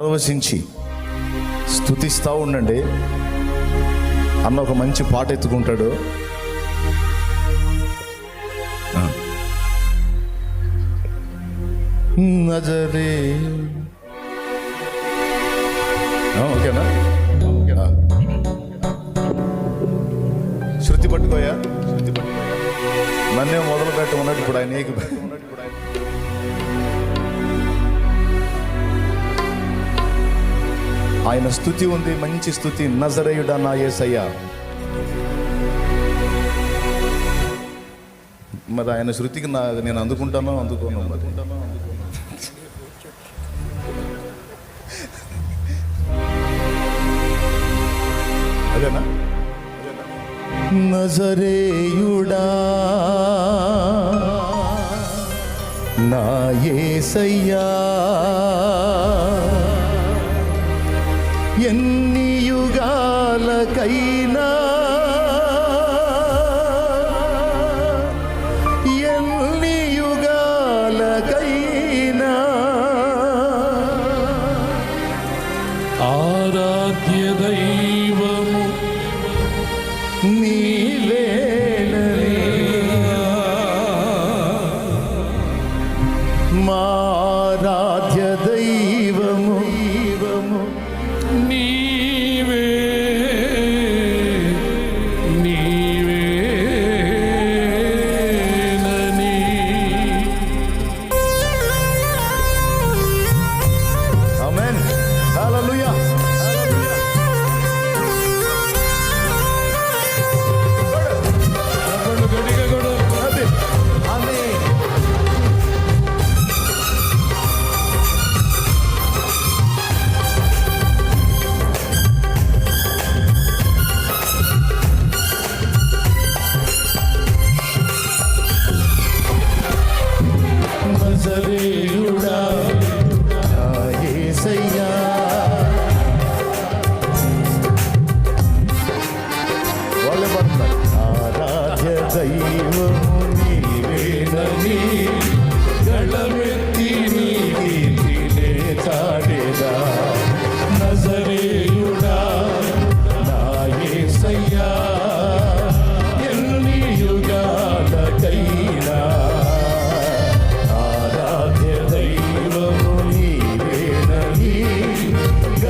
పరవశించి స్థుతిస్తూ ఉండండి. అన్న ఒక మంచి పాట ఎత్తుకుంటాడు. నజరే. ఓకేనా? శృతి పట్టుకోయా శృతి పట్టుకోయా? నన్నే మొదలు పెట్టమన్నట్టు ఇప్పుడు ఆయన ఆయన స్థుతి ఉంది మంచి స్థుతి నజరేయుడా నా యేసయ్య మరి ఆయన శృతికి నా నేను అందుకుంటానో అందుకోను మరి. అదేనా? నజరేయుడా నా ఏసయ్యా.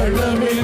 Ireland.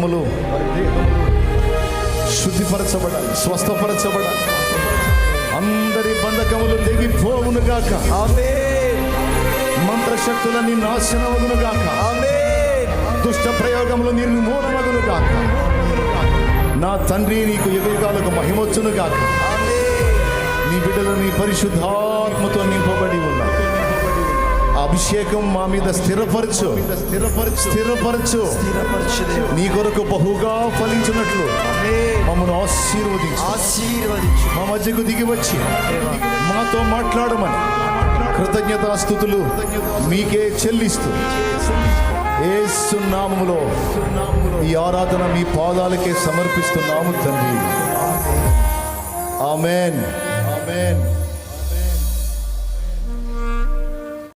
దేహములు శుద్ధిపరచబడాలి స్వస్థపరచబడాలి. అందరి బంధకములు తెగిపోవునుగాక ఆమె మంత్రశక్తులన్నీ నాశనమగునుగాక ఆమె దుష్ట ప్రయోగములు నిర్మూలమగునుగాక నా తండ్రి నీకు ఎదురుగాలకు మహిమొచ్చునుగాక నీ బిడ్డలు నీ పరిశుద్ధాత్మతో నింపబడి అభిషేకం మా మీద స్థిరపరచు. స్థిరపరచు. స్థిరపరచు నీ కొరకు బహుగా ఫలించినట్లు ఆమేన్ మమ్మను ఆశీర్వదించు. ఆశీర్వదించు. మా మధ్యకు దిగి వచ్చి మాతో మాట్లాడమని కృతజ్ఞతాస్థుతులు మీకే చెల్లిస్తూ ఏసు నామములో ఈ ఆరాధన మీ పాదాలకే సమర్పిస్తున్నాము తండ్రి. ఆమెన్. ఆమెన్.